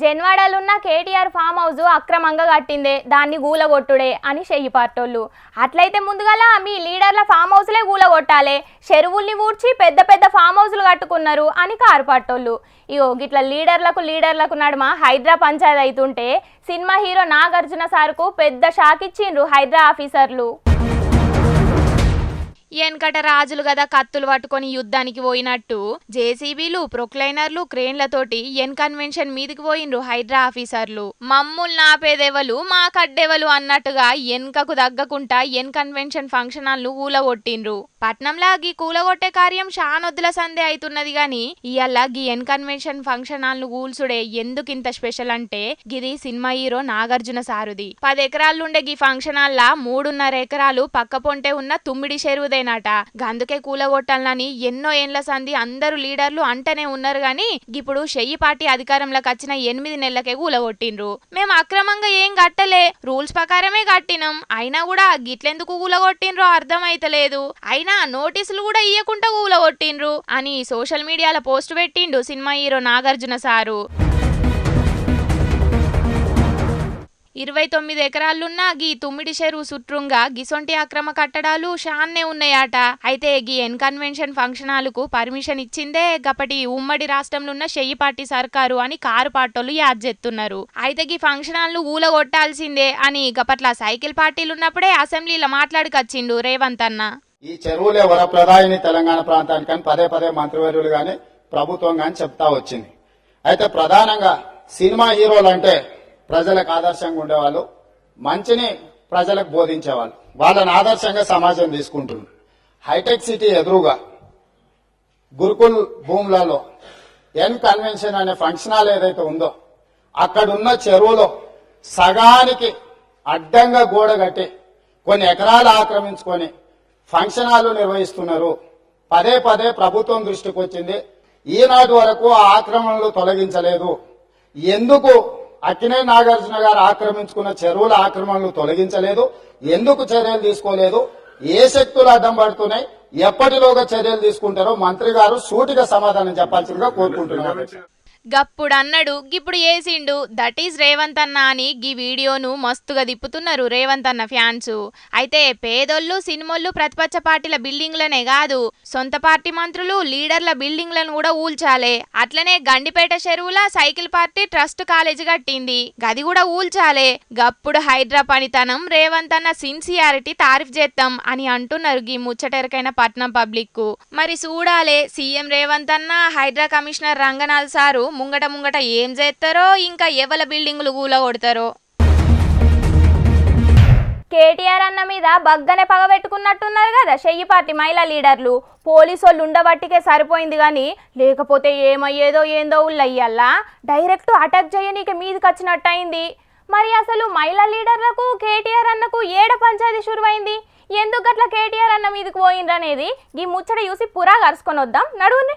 జన్వాడలున్న KTR farm house అక్రమంగా కట్టిందే దాన్ని గూలగొట్టుడే అని చెయ్యి పార్టోళ్ళు అట్లయితే ముందుగాల మీ లీడర్ల ఫామ్ హౌస్లే గూలగొట్టాలే చెరువుల్ని ఊడ్చి పెద్ద పెద్ద ఫామ్ హౌస్లు కట్టుకున్నారు అని కారు పార్టోళ్ళు ఇగో గిట్ల లీడర్లకు లీడర్లకు నడుమ హైదరా పంచాయతీ అవుతుంటే సినిమా హీరో నాగార్జున సార్కు పెద్ద షాక్ ఇచ్చిండ్రు హైదరా ఆఫీసర్లు. వెనకట రాజులు కదా కత్తులు పట్టుకొని యుద్ధానికి పోయినట్టు. జేసీబీలు ప్రొక్లైనర్లు క్రేన్లతోటి ఎన్ కన్వెన్షన్ మీదకి పోయిండ్రు హైడ్రా ఆఫీసర్లు. మమ్ముల్ నాపేదెవలు మా కడ్డెవలు అన్నట్టుగా ఎన్కకు తగ్గకుండా ఎన్ కన్వెన్షన్ ఫంక్షన్ హాల్ను ఊలగొట్టిండ్రు పట్నంలా గీ కూలగొట్టే కార్యం షానొద్దుల సందే అవుతున్నది గాని ఇయల్ల గీ ఎన్ కన్వెన్షన్ ఫంక్షన్ కూల్చుడే ఊల్సుడే ఎందుకింత స్పెషల్ అంటే గిది సినిమా హీరో నాగార్జున సారుది. పది ఎకరాలుండే గీ ఫంక్షన్ హాల్లా మూడున్నర ఎకరాలు పక్క పొంటే ఉన్న తుమ్మిడి చెరువుదేనట గందుకే కూలగొట్టాలని ఎన్నో ఏండ్ల సంది అందరూ లీడర్లు అంటనే ఉన్నారు గాని ఇప్పుడు షెయ్యి పార్టీ అధికారంలోకి వచ్చిన ఎనిమిది నెలలకే కూలగొట్టిండ్రు. మేము అక్రమంగా ఏం కట్టలే రూల్స్ ప్రకారమే కట్టినాం. అయినా కూడా గిట్లెందుకు కూలగొట్టిండ్రో అర్థమైతలేదు. అయినా నోటీసులు కూడా ఇయ్యకుండా కూలగొట్టిండ్రు అని సోషల్ మీడియాలో పోస్ట్ పెట్టిండు సినిమా హీరో నాగార్జున సారు. ఇరవై తొమ్మిది ఎకరాలున్న గీ తుమ్మిడి చెరువు సుట్రుంగా గిసొంటి అక్రమ కట్టడాలు షాన్నే ఉన్నాయట. అయితే గీ ఎన్కన్వెన్షన్ ఫంక్షన్ హాలుకు పర్మిషన్ ఇచ్చిందే గప్పటి ఉమ్మడి రాష్ట్రంలో ఉన్న చెయ్యిపాటి సర్కారు అని కారు పాటోలు యాద్ చేస్తున్నారు అయితే గీ ఫంక్షన్ హాల్ను ఊలగొట్టాల్సిందే అని గప్పట్ల సైకిల్ పార్టీలు ఉన్నప్పుడే అసెంబ్లీలో మాట్లాడుకొచ్చిండు రేవంత్ అన్న. ఈ చెరువులే వరప్రదాయిని తెలంగాణ ప్రాంతానికి కానీ పదే పదే మంత్రివర్యులు కానీ ప్రభుత్వం కానీ చెప్తా వచ్చింది. అయితే ప్రధానంగా సినిమా హీరోలు అంటే ప్రజలకు ఆదర్శంగా ఉండేవాళ్ళు మంచిని ప్రజలకు బోధించేవాళ్ళు. వాళ్ళని ఆదర్శంగా సమాజం తీసుకుంటున్నారు. హైటెక్ సిటీ ఎదురుగా గురుకుల్ భూములలో ఎన్ కన్వెన్షన్ అనే ఫంక్షన్ హాల్ ఏదైతే ఉందో అక్కడున్న చెరువులో సగానికి అడ్డంగా గోడ కట్టి కొన్ని ఎకరాలు ఆక్రమించుకొని ఫంక్షన్ హాల్ నిర్వహిస్తున్నారు. పదే పదే ప్రభుత్వం దృష్టికి వచ్చింది ఈనాటి వరకు ఆ ఆక్రమణలు తొలగించలేదు. ఎందుకు అక్కినే నాగార్జున గారు ఆక్రమించుకున్న చెరువుల ఆక్రమణలు తొలగించలేదు ఎందుకు చర్యలు తీసుకోలేదు ఏ శక్తులు అడ్డం పడుతున్నాయి ఎప్పటిలోగా చర్యలు తీసుకుంటారో మంత్రి గారు సూటిగా సమాధానం చెప్పాల్సిందిగా కోరుకుంటున్నారు గప్పుడు గిప్పుడు ఏసిండు. దట్ ఈస్ రేవంత్ అన్న అని గీ వీడియోను మస్తుగా తిప్పుతున్నారు రేవంత్ అన్న ఫ్యాన్స్. అయితే పేదోళ్ళు సినిమోళ్ళు ప్రతిపక్ష పార్టీల బిల్డింగ్లనే కాదు సొంత పార్టీ మంత్రులు లీడర్ల బిల్డింగ్లను కూడా ఊల్చాలే. అట్లనే గండిపేట చెరువుల సైకిల్ పార్టీ ట్రస్ట్ కాలేజీ కట్టింది. గది కూడా ఊల్చాలే. గప్పుడు హైడ్రా పనితనం రేవంత్ అన్న సిన్సియారిటీ తారీఫ్ చేద్దాం అని అంటున్నారు గీ ముచ్చటెరకైన పట్నం పబ్లిక్ మరి చూడాలే సీఎం రేవంత్ అన్న హైడ్రా కమిషనర్ రంగనాథ్ సారు ముంగట ముంగట ఏం చేస్తారో ఇంకా ఎవల బిల్డింగులు కూలగొడతారో. కేటీఆర్ అన్న మీద బగ్గనే పగబెట్టుకున్నట్టున్నారు కదా షెయ్యి పార్టీ మహిళా లీడర్లు. పోలీసు వాళ్ళు ఉండబట్టికే సరిపోయింది కానీ లేకపోతే ఏమయ్యేదో ఏందో ఉల్లయ్యల్లా. డైరెక్ట్ అటాక్ చేయనీకి మీదకి వచ్చినట్టు అయింది మరి అసలు మహిళా లీడర్లకు కేటీఆర్ అన్నకు ఏడ పంచాయతీ శురువైంది ఎందుకు అట్లా కేటీఆర్ అన్న మీదకి పోయిండ్రనేది? ఈ ముచ్చట చూసి పురా కరుసుకొని వద్దాం నడువుని.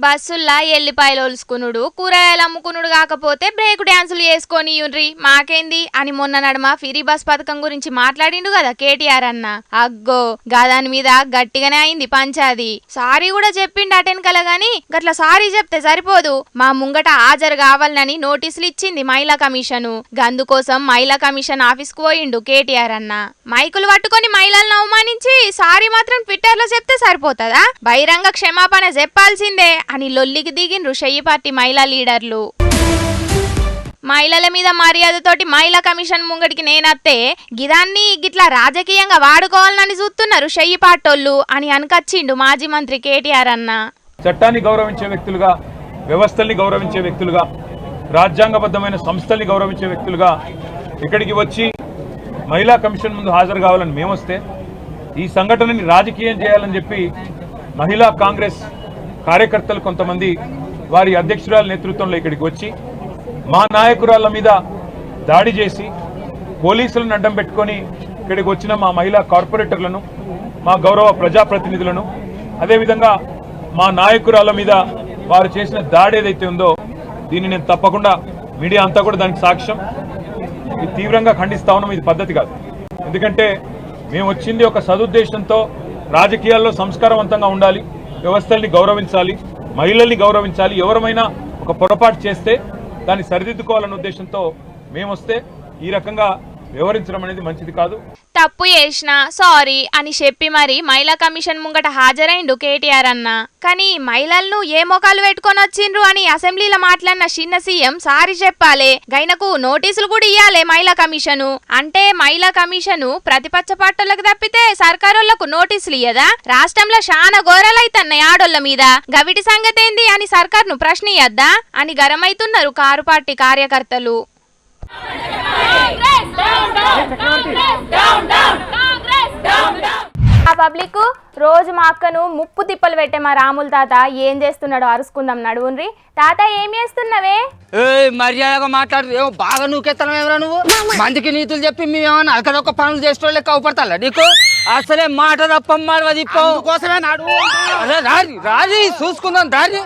బస్సుల్లా ఎల్లిపాయలు ఒలుసుకునుడు కూరగాయలు అమ్ముకునుడు కాకపోతే బ్రేక్ డ్యాన్సులు చేసుకొని యుండ్రి. మాకేంది? అని మొన్న నడుమ ఫిరీ బస్ పథకం గురించి మాట్లాడిండు కదా కేటీఆర్ అన్న. అగ్గో గాదాని మీద గట్టిగానే అయింది పంచాది. సారీ కూడా చెప్పిండు అటెన్కల గాని గట్ల సారీ చెప్తే సరిపోదు. మా ముంగట హాజరు కావాలని నోటీసులు ఇచ్చింది మహిళా కమిషను. గందుకోసం మహిళా కమిషన్ ఆఫీస్కు పోయిండు కేటీఆర్ అన్న. మైకులు పట్టుకొని మహిళలను అవమానించి సారీ మాత్రం ట్విట్టర్లో చెప్తే సరిపోతుందా? బహిరంగ క్షమాపణ చెప్పాల్సిందే. అని లొల్లికి దిగిండ్రు షెయ్యి పార్టీ మహిళా లీడర్లు. మహిళల మీద మర్యాదతోటి మహిళా కమిషన్ ముంగడికి నేనత్తే గిదాన్ని గిట్లా రాజకీయంగా వాడుకోవాలని చూస్తున్నారు షెయ్యి పాటోళ్ళు అని అనకచ్చిండు మాజీ మంత్రి కేటీఆర్ అన్న. చట్టాన్ని గౌరవించే వ్యక్తులుగా వ్యవస్థల్ని గౌరవించే వ్యక్తులుగా రాజ్యాంగబద్ధమైన సంస్థల్ని గౌరవించే వ్యక్తులుగా ఇక్కడికి వచ్చి మహిళా కమిషన్ ముందు హాజరు కావాలని మేమొస్తే ఈ సంఘటనని రాజకీయం చేయాలని చెప్పి మహిళా కాంగ్రెస్ కార్యకర్తలు కొంతమంది వారి అధ్యక్షురాల నేతృత్వంలో ఇక్కడికి వచ్చి మా నాయకురాళ్ళ మీద దాడి చేసి పోలీసులను అడ్డం పెట్టుకొని ఇక్కడికి వచ్చిన మా మహిళా కార్పొరేటర్లను మా గౌరవ ప్రజాప్రతినిధులను అదేవిధంగా మా నాయకురాళ్ళ మీద వారు చేసిన దాడి ఏదైతే ఉందో దీన్ని నేను తప్పకుండా మీడియా అంతా కూడా దానికి సాక్ష్యం. ఇది తీవ్రంగా ఖండిస్తా ఉన్నాం ఇది పద్ధతి కాదు. ఎందుకంటే మేము వచ్చింది ఒక సదుద్దేశంతో రాజకీయాల్లో సంస్కారవంతంగా ఉండాలి. వ్యవస్థల్ని గౌరవించాలి మహిళల్ని గౌరవించాలి ఎవరమైనా ఒక ఒక పొరపాటు చేస్తే దాన్ని సరిదిద్దుకోవాలన్న ఉద్దేశంతో మేమొస్తే ఈ రకంగా వివరించడం అనేది మంచిది కాదు. తప్పు చేసిన సారీ అని చెప్పి మరి మహిళా కమిషన్ ముంగట హాజరైండు కేటీఆర్ అన్న. కానీ మహిళలను ఏ మొఖాలు పెట్టుకొని వచ్చిండ్రు అని అసెంబ్లీలో మాట్లాడిన చిన్న సీఎం సారీ చెప్పాలే గైనకు నోటీసులు కూడా ఇయ్యాలే మహిళా కమిషను. అంటే మహిళా కమిషను ప్రతిపక్ష పార్టీలకు తప్పితే సర్కారోళ్ళకు నోటీసులు ఇయ్యదా? రాష్ట్రంలో చాలా ఘోరాలైతున్నాయి ఆడోళ్ళ మీద. గవిటి సంగతేంది అని సర్కార్ను ప్రశ్నియద్దా అని గరమైతున్నారు కారు పార్టీ కార్యకర్తలు. ఆ పబ్లిక్ రోజు మా అక్కను ముప్పు తిప్పలు పెట్టే మా రాముల తాత ఏం చేస్తున్నాడో అరుసుకుందాం నడువుండ్రి తాత ఏం చేస్తున్నావే? మర్యాదగా మాట్లాడు. ఏమో బాగా నూకెత్తనం ఎవరా నువ్వు? మందికి నీతులు చెప్పి మేమేమన్నా అక్కడొక్క పనులు చేసేటోళ్ళే లెక్క అవుపడతా నీకు? అసలే మాట తప్పమ్మాడు అది కోసమే నాడు అరే రారి రారి చూసుకుందాం రారి.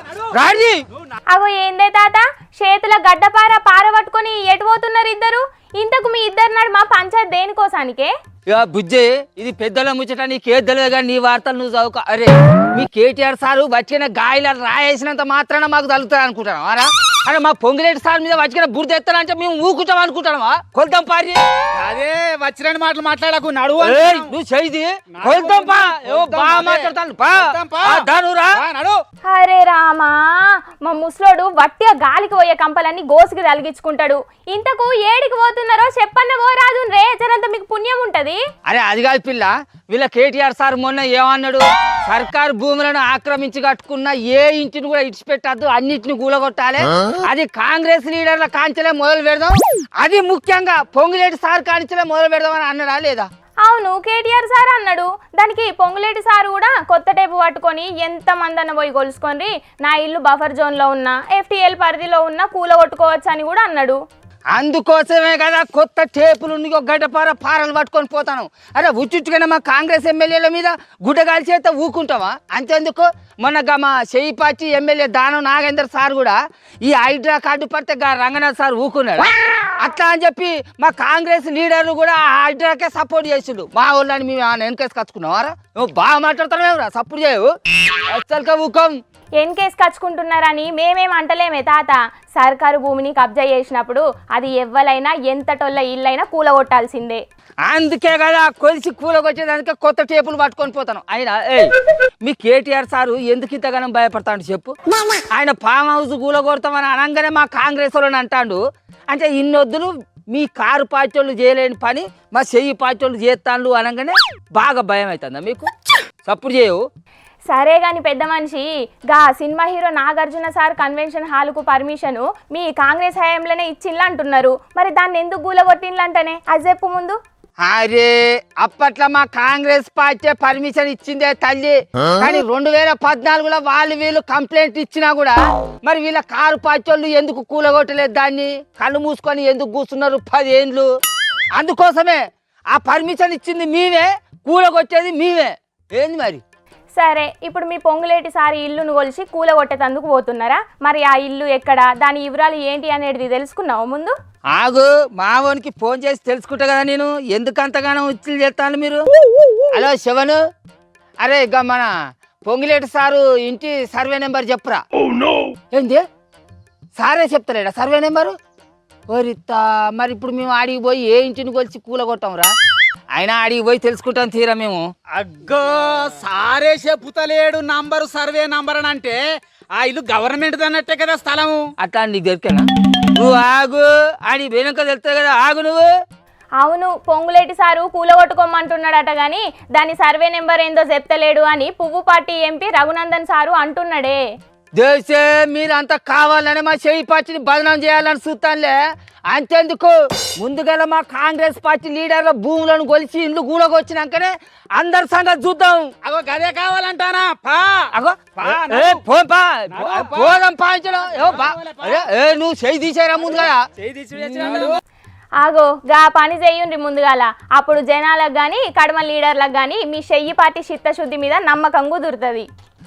అగో ఏందే తాత? చేతుల గడ్డపార పార పట్టుకొని ఎటు పోతున్నారు ఇద్దరు ఇంతకు మీ ఇద్దరు నడుమ పంచాయత్ దేనికోసానికే? ఇక బుజ్జి ఇది పెద్దల ముచ్చట నీకే తెలియదు కానీ నీ వార్తలు నువ్వు చదువుకో. అరే మీ కేటీఆర్ సారు వచ్చిన గాయల రాయేసినంత మాత్రాన మాకు తగులుతుంది అనుకుంటాను అరా మా పొంగిరెడ్డి సార్ మీద వచ్చిన బుర్ద ఎత్తానంటే మేము ఊకుంటాం అనుకుంటామా కొలుతాం పారి అదే వచ్చిన మాటలు మాట్లాడకు నడువు. నువ్వు చేయి మాట్లాడతాను. నడు. అరే రామా మా ముసలోడు వట్టిగా గాలికి పోయే కంపలన్నీ గోసుకి తలిగించుకుంటాడు. ఇంతకు ఏడికి పోతున్నారో చెప్పన్న ఓ రాదు రే జరంత మీకు పుణ్యం ఉంటది? అరే అది కాదు పిల్ల. వీళ్ళ కేటీఆర్ సార్ మొన్న ఏమన్నాడు? సర్కారు భూములను ఆక్రమించి కట్టుకున్న ఏ ఇంటిని కూడా ఇడిచిపెట్టద్దు అన్నిటిని కూలగొట్టాలి. అది కాంగ్రెస్ లీడర్ల కాంచెలే మొదలు పెడదాం. అది ముఖ్యంగా పొంగులేటి సార్ కాంచెలే మొదలు పెడదామని అని అన్నాడా లేదా? అవును కేటీఆర్ సార్ అన్నాడు. దానికి పొంగులేటి సార్ కూడా కొత్త టేపు పట్టుకొని ఎంత మందన్న పోయి కొలుసుకొని నా ఇల్లు బఫర్ జోన్లో ఉన్న ఎఫ్టీఎల్ పరిధిలో ఉన్న కూల కొట్టుకోవచ్చు అని కూడా అన్నాడు. అందుకోసమే కదా కొత్త టేపులు గడ్డపార పారలు పట్టుకొని పోతాను. అరే ఉచ్చుచ్చుకైనా మా కాంగ్రెస్ ఎమ్మెల్యేల మీద గుడ్డగాలి చేత ఊకుంటావా? అంతేందుకు? మొన్న గా మా చేయిపాచి ఎమ్మెల్యే దానం నాగేందర్ సార్ కూడా ఈ హైడ్రా కార్డు పడితే గా రంగనాథ్ సార్ ఊకున్నాడు? అట్లా అని చెప్పి మా కాంగ్రెస్ లీడర్లు కూడా ఆ హైడ్రాకే సపోర్ట్ చేసిండు. మా వాళ్ళని మేము ఏమైనా వెనకేసి కచ్చుకున్నావారా నువ్వు బాగా మాట్లాడుతున్నావు సపోర్ట్ చేయవు. అసలుగా ఊకం. ఎన్కేస్ కచ్చుకుంటున్నారని మేమేం అంటలేమే తాత. సర్కారు భూమిని కబ్జా చేసినప్పుడు అది ఎవ్వలైనా ఎంతటొల్ల ఇల్లైనా కూలగొట్టాల్సిందే. అందుకే కదా కొలిసి కూలకొచ్చేదానికే కొత్త టేపులు పట్టుకొని పోతాను. ఆయన మీ కేటీఆర్ సారు ఎందుకు ఇంతగానం భయపడతాడు చెప్పు? ఆయన ఫామ్ హౌస్ కూలగొడతామని అనగానే మా కాంగ్రెస్ వాళ్ళని అంటాడు. అంటే ఇన్నొద్దులు మీ కారు పార్టీ వాళ్ళు చేయలేని పని మా చెయ్యి పార్టీ వాళ్ళు చేస్తాను అనగానే బాగా భయం అవుతుందా మీకు? సప్పుడు చేయవు. సరే గాని పెద్ద మనిషి గా cinema hero Nagarjuna sir convention హాల్కు permission మీ కాంగ్రెస్ హయాంలోనే ఇచ్చిండ్లు అంటున్నారు మరి దాన్ని ఎందుకు గూలగొట్టిండ్లంటనే అది చెప్పు ముందు. అరే అప్పట్లో మా కాంగ్రెస్ పార్టీ పర్మిషన్ ఇచ్చిందే తల్లి. కానీ రెండు వేల పద్నాలుగులో వాళ్ళు వీళ్ళు కంప్లైంట్ ఇచ్చినా కూడా మరి వీళ్ళ కారు పార్టీ వాళ్ళు ఎందుకు కూలగొట్టలేదు దాన్ని? కళ్ళు మూసుకొని ఎందుకు కూర్చున్నారు పదేండ్లు? అందుకోసమే ఆ పర్మిషన్ ఇచ్చింది మేమే కూలగొచ్చేది మేమే ఏంది మరి? సరే ఇప్పుడు మీ పొంగులేటి సారి ఇల్లును కొలిసి కూలగొట్టేటందుకు పోతున్నారా? మరి ఆ ఇల్లు ఎక్కడ? దాని వివరాలు ఏంటి అనేది తెలుసుకున్నావు ముందు? ఆగు మావోనికి ఫోన్ చేసి తెలుసుకుంటా కదా నేను. ఎందుకు అంతగానో ఉచ్చులు చేస్తాను మీరు? హలో శివను. అరే ఇక మన పొంగిలేటి సారు ఇంటి సర్వే నెంబర్ చెప్పురా. ఏంది? సారే చెప్తలేడా సర్వే నెంబరు? ఓరిత్తా మరి ఇప్పుడు మేము ఆడికి పోయి ఏ ఇంటిని కొలిచి కూలగొట్టాంరా? అయినా ఆడికి పోయి తెలుసుకుంటాం తీరా మేము. అగ్గో సారే చెప్పుతలేడు నంబరు సర్వే నంబర్ అని అంటే ఆ ఇల్లు గవర్నమెంట్ అన్నట్టే కదా స్థలము అట్లా నీకు దొరికేనా నువ్వు ఆగు ఆడి వెనుక తెలుస్తుంది కదా ఆగు నువ్వు. అవును పొంగులేటి సారు కూలగొట్టుకోమంటున్నాడట గాని దాని సర్వే నెంబర్ ఏందో చెప్తలేడు అని పువ్వు పార్టీ ఎంపీ రఘునందన్ సారు అంటున్నాడే. దేశే మీరంతా కావాలని మా చేయి పార్టీని బదనాం చేయాలని చూస్తానులే. అంతేందుకు? ముందుగా మా కాంగ్రెస్ పార్టీ లీడర్ల భూములను కొలిచి ఇండ్లు గూడకొచ్చినాకనే అందరి సంగతి చూద్దాం. అగో గదే కావాలంటానా? పా. అగో పా, ఏ, పో పా. పోదాం పాయించడం. నువ్వు చేయి తీసేరా ముందు కదా చేయి తీసి వేసినాడు. ఆగో గా పని చేయండి ముందుగాల. అప్పుడు జనాలకు గాని కడమ లీడర్లకు గాని మీ చెయ్యి పార్టీ చిత్తశుద్ధి మీద నమ్మకం కుదురుతుంది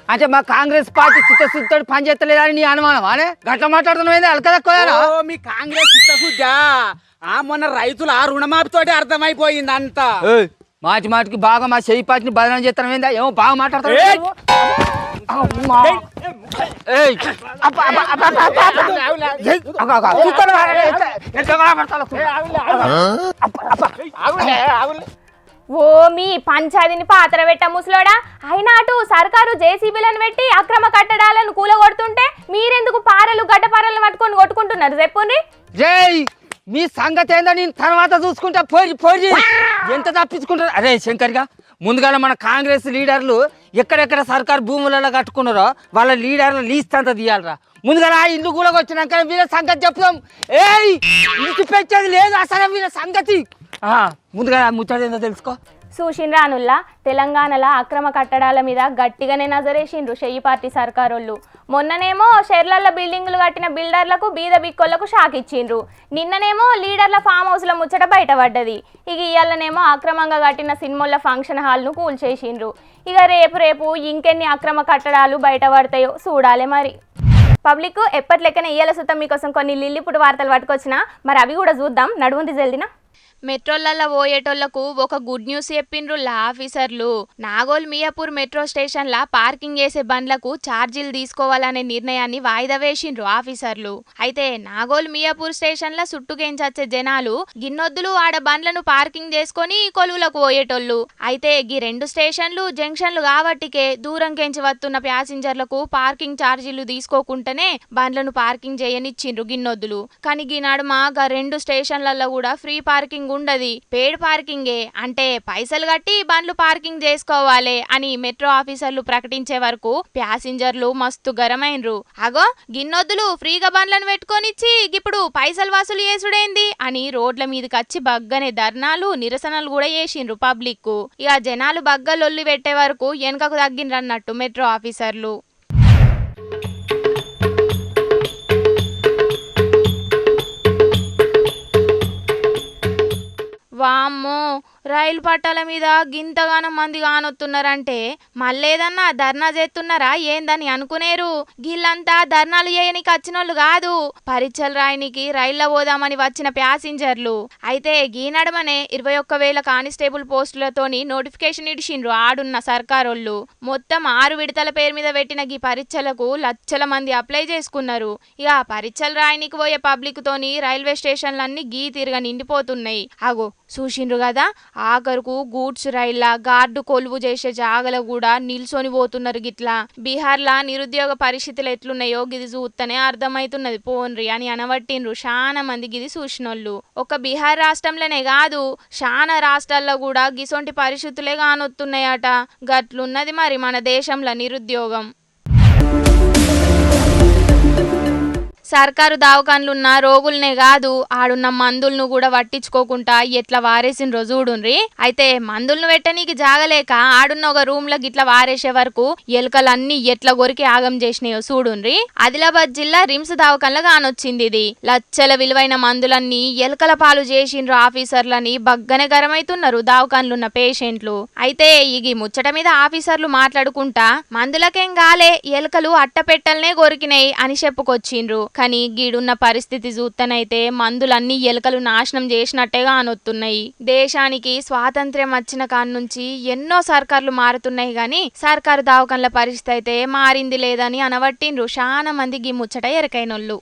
అంటే మా కాంగ్రెస్ పార్టీ చిత్తశుద్ధితో పనిచేస్తలేదని నీ అనుమానం అనే గట్ల మాట్లాడుతున్నావు అలకదక్కువా ఓ మీ కాంగ్రెస్ చిత్తశుద్ధా ఆ మొన్న రైతుల ఆ రుణమాఫీతోటి అర్థమైపోయింది అంతా మాటి మాటికి బాగా మా చెయ్యి పార్టీని బదనాం చేస్తాను ఏందా ఏమో బాగా మాట్లాడతావు అమ్మా. ఏయ్, అబ్బా, అబ్బా, అబ్బా, అబ్బా, అబ్బా, అబ్బా. ఏయ్, అగో, అగో, చూస్తాను రా, ఎంత- ఎంత కనబడతాలో చూడు. అబ్బా, అబ్బా. ఓ మీ పంచాదిని పాత్ర పెట్ట ముసలోడా. అయినా అటు సర్కారు జేసీబీలను పెట్టి అక్రమ కట్టడాలను కూలగొడుతుంటే మీరెందుకు పారలు గడ్డపారలను పట్టుకొని కొట్టుకుంటున్నారు? చెప్పుండ్రి జై మీ సంగతి ఏందో నేను తర్వాత చూసుకుంటా. పోయి పోయి. ఎంత తప్పించుకుంటారు? అరే శంకర్గా ముందుగానే మన కాంగ్రెస్ లీడర్లు ఎక్కడెక్కడ సర్కారు భూములలో కట్టుకున్నారో వాళ్ళ లీడర్లు లీస్ట్ అంతా తీయాలరా. ముందుగా ఆ ఇల్లు కూడా వచ్చినాక వీళ్ళ సంగతి చెప్తాం ఏయ్ ఇంటి పెంచేది లేదు అసలు వీళ్ళ సంగతి. ముందుగా ముచ్చట ఏందో తెలుసుకో. చూసిండ్రానుల్లా తెలంగాణలో అక్రమ కట్టడాల మీద గట్టిగానే నజరేసిండ్రు షెయ్యి పార్టీ సర్కారోళ్ళు. మొన్ననేమో షెర్లల్ల బిల్డింగులు కట్టిన బిల్డర్లకు బీద బిక్కోళ్ళకు షాక్ ఇచ్చిండ్రు. నిన్ననేమో లీడర్ల ఫామ్ హౌస్ల ముచ్చట బయటపడ్డది. ఇక ఇయ్యాలనేమో అక్రమంగా కట్టిన సినిమాల ఫంక్షన్ హాల్ను కూల్చేసిండ్రు. ఇక రేపు రేపు ఇంకెన్ని అక్రమ కట్టడాలు బయటపడతాయో చూడాలి మరి. పబ్లిక్ ఎప్పటి లెక్కన ఇయ్యాల సుతం మీకోసం కొన్ని లిల్లిపుడు వార్తలు పట్టుకొచ్చినా మరి అవి కూడా చూద్దాం. నడుముంది జల్దినా? మెట్రోలలో పోయేటోళ్ళకు ఒక గుడ్ న్యూస్ చెప్పిండ్రు లా ఆఫీసర్లు. నాగోల్ మియాపూర్ మెట్రో స్టేషన్ల పార్కింగ్ చేసే బండ్లకు ఛార్జీలు తీసుకోవాలనే నిర్ణయాన్ని వాయిదా వేసిండ్రు ఆఫీసర్లు. అయితే నాగోల్ మియాపూర్ స్టేషన్ల చుట్టుకెంచచ్చే జనాలు గిన్నొద్దులు ఆడ బండ్లను పార్కింగ్ చేసుకొని కొలువులకు పోయేటోళ్ళు అయితే గీ రెండు స్టేషన్లు జంక్షన్లు కాబట్టికే దూరం కెంచి వస్తున్న ప్యాసింజర్లకు పార్కింగ్ ఛార్జీలు తీసుకోకుండానే బండ్లను పార్కింగ్ చేయనిచ్చిండ్రు గిన్నొద్దులు. కానీ గీ నడుమ రెండు స్టేషన్లలో కూడా ఫ్రీ పార్కింగ్ ఉండది పేడ్ పార్కింగే. అంటే పైసలు కట్టి బండ్లు పార్కింగ్ చేసుకోవాలి అని మెట్రో ఆఫీసర్లు ప్రకటించే వరకు ప్యాసింజర్లు మస్తు గరమైనరు అగో గిన్నొద్దులు ఫ్రీగా బండ్లను పెట్టుకొనిచ్చి ఇప్పుడు పైసలు వసూలు చేసుడేంది అని రోడ్ల మీదకి వచ్చి బగ్గనే ధర్నాలు నిరసనలు కూడా చేసిండ్రు పబ్లిక్ ఇక జనాలు బగ్గలొల్లి పెట్టే వరకు వెనుకకు తగ్గిండ్రన్నట్టు మెట్రో ఆఫీసర్లు. వామ్మో. రైలు పట్టాల మీద గింతగానం మంది కానొత్తున్నారంటే మళ్ళేదన్నా ధర్నా చేస్తున్నారా ఏందని అనుకునేరు. గిల్లంతా ధర్నాలు చేయనికి వచ్చినోళ్ళు కాదు. పరీక్షలు రాయనికి రైల్లో పోదామని వచ్చిన ప్యాసింజర్లు. అయితే గీ నడమనే ఇరవై ఒక్క వేల కానిస్టేబుల్ పోస్టులతోని నోటిఫికేషన్ ఇడిచిండ్రు ఆడున్న సర్కారోళ్ళు. మొత్తం ఆరు విడతల పేరు మీద పెట్టిన గీ పరీక్షలకు లక్షల మంది అప్లై చేసుకున్నారు. ఇక పరీక్షలు రాయనికి పోయే పబ్లిక్ తోని రైల్వే స్టేషన్లన్నీ గీ తిరగ నిండిపోతున్నాయి. అగో చూసిండ్రు కదా? ఆఖరుకు గూడ్స్ రైళ్ళ గార్డు కొలువు చేసే జాగల కూడా నిల్చొని పోతున్నారు గిట్లా. బీహార్లా నిరుద్యోగ పరిస్థితులు ఎట్లున్నాయో గిది చూస్తేనే అర్థమైతున్నది. పోన్రి అని అనబట్టిండ్రు చాలా మంది గిది చూసినోళ్ళు. ఒక బీహార్ రాష్ట్రంలోనే కాదు చాలా రాష్ట్రాల్లో కూడా గిసొంటి పరిస్థితులే కానొత్తున్నాయట గట్లున్నది మరి మన దేశంలో నిరుద్యోగం. సర్కారు దావకాన్లున్న రోగుల్నే కాదు ఆడున్న మందులను కూడా పట్టించుకోకుండా ఎట్లా వారేసిన చూడుండ్రి? అయితే మందులను పెట్టనీకి జాగలేక ఆడున్న ఒక రూమ్లో గిట్లా వారేసే వరకు ఎలుకలన్నీ ఎట్లా కొరికి ఆగం చేసినాయో చూడుండ్రి? ఆదిలాబాద్ జిల్లా రిమ్స్ దావకాన్లో కానొచ్చింది ఇది. లచ్చల విలువైన మందులన్నీ ఎలుకల పాలు చేసిండ్రు ఆఫీసర్లని బగ్గనే గరమైతున్నారు దావకాన్లున్న పేషెంట్లు. అయితే ఇగి ముచ్చట మీద ఆఫీసర్లు మాట్లాడుకుంటా మందులకేం గాలే ఎలుకలు అట్టపెట్టల్నే కొరికినాయి అని చెప్పుకొచ్చిండ్రు. కానీ గీడున్న పరిస్థితి చూస్తేనైతే మందులన్నీ ఎలుకలు నాశనం చేసినట్టేగా అనొత్తున్నాయి. దేశానికి స్వాతంత్ర్యం వచ్చిన కాడ నుంచి ఎన్నో సర్కార్లు మారుతున్నాయి గాని సర్కారు దావకంల పరిస్థితి అయితే మారింది లేదని అనబట్టిండ్రు చాలా మంది గీ ముచ్చట ఎరకైనోళ్ళు.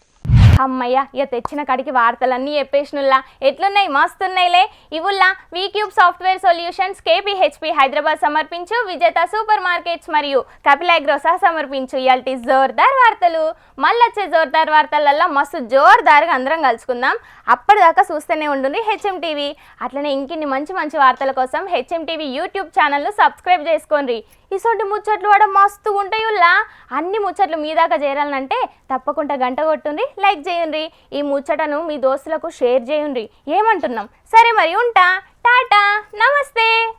అమ్మయ్య ఇక తెచ్చిన కాడికి వార్తలన్నీ చెప్పేసినుల్లా. ఎట్లున్నాయి? మస్తున్నాయిలే. ఇవుల్లా V cube software solutions KPHB Hyderabad సమర్పించు విజేత సూపర్ మార్కెట్స్ మరియు కపిలాగ్రోసా సమర్పించు. ఇయాల్టి జోర్దార్ వార్తలు. మళ్ళొచ్చే జోర్దార్ వార్తలల్లో మస్తు జోర్దార్గా అందరం కలుసుకుందాం. అప్పటిదాకా చూస్తూనే ఉంటుంది హెచ్ఎం టీవీ అట్లనే ఇంకిన్ని మంచి మంచి వార్తల కోసం హెచ్ఎం టీవీ యూట్యూబ్ ఛానల్ను సబ్స్క్రైబ్ చేసుకోండి. ఇసొంటి ముచ్చట్లు కూడా మస్తు ఉంటాయుల్లా. అన్ని ముచ్చట్లు మీ దాకా చేరాలంటే తప్పకుండా గంట కొట్టుండ్రి లైక్ చేయండి. ఈ ముచ్చటను మీ దోస్తులకు షేర్ చేయండి. ఏమంటున్నాం? సరే మరి ఉంటా. టాటా. నమస్తే.